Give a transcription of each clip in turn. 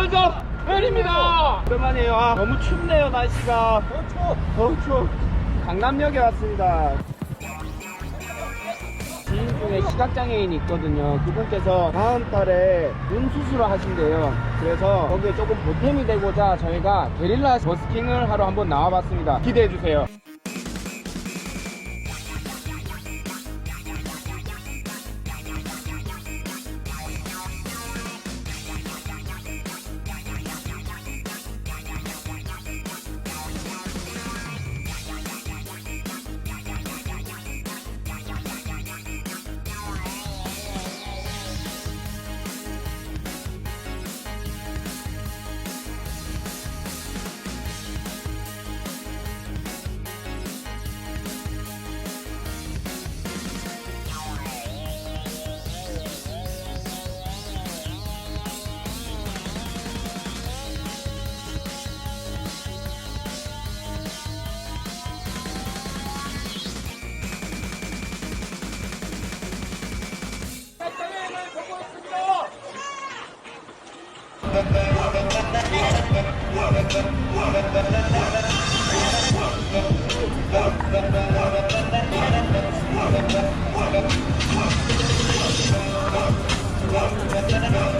먼저 내립니다. 오랜만이에요. 너무 춥네요 날씨가. 너무 추워. 너무 추워. 강남역에 왔습니다. 지인 중에 시각장애인이 있거든요. 그분께서 다음 달에 눈 수술을 하신대요. 그래서 거기에 조금 보탬이 되고자 저희가 게릴라 버스킹을 하러 한번 나와봤습니다. 기대해주세요. Let's go.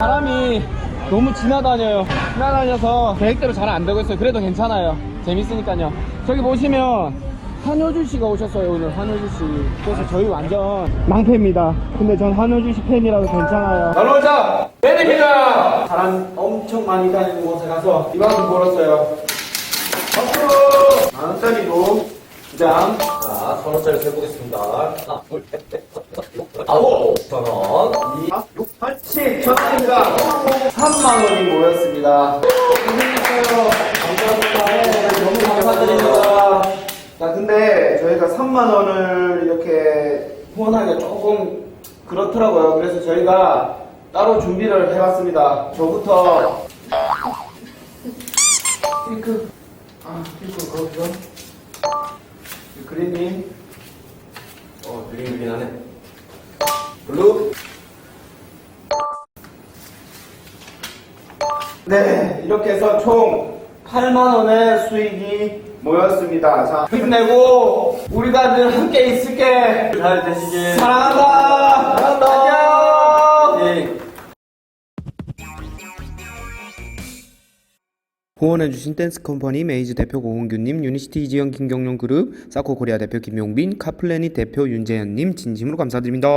바람이 너무 지나다녀요. 지나다녀서 계획대로 잘 안 되고 있어요. 그래도 괜찮아요. 재밌으니까요. 저기 보시면 한효주 씨가 오셨어요 오늘 한효주 씨. 그래서 저희 완전 망패입니다. 근데 전 한효주 씨 팬이라서 괜찮아요. 나노자 팬입니다. 사람 엄청 많이 다니는 곳에 가서 이만큼 벌었어요. 박수! 만 원짜리도 두장 자, 천 원짜리 세보겠습니다. 하나, 둘, 셋, 넷, 다섯, 여섯, 아홉, 천 원. 6, 8, 7, 천원입니다. 3만 원이 모였습니다. 고생했어요. 감사합니다. 네, 너무 감사드립니다. 자, 근데 저희가 3만 원을 이렇게 후원하기가 조금 그렇더라고요. 그래서 저희가 따로 준비를 해봤습니다. 저부터 핑크, 아, 핑크 거기서 그린님, 어, 느린느린 하네. 블루. 네, 이렇게 해서 총 8만원의 수익이 모였습니다. 자, 힘내고, 우리가 늘 함께 있을게. 잘 되시길. 사랑한다. 안녕. 예. 후원해주신 댄스컴퍼니 메이즈 대표 고홍규님, 유니시티 이지영 김경룡 그룹, 사코 코리아 대표 김용빈, 카플래닛 대표 윤재현님 진심으로 감사드립니다.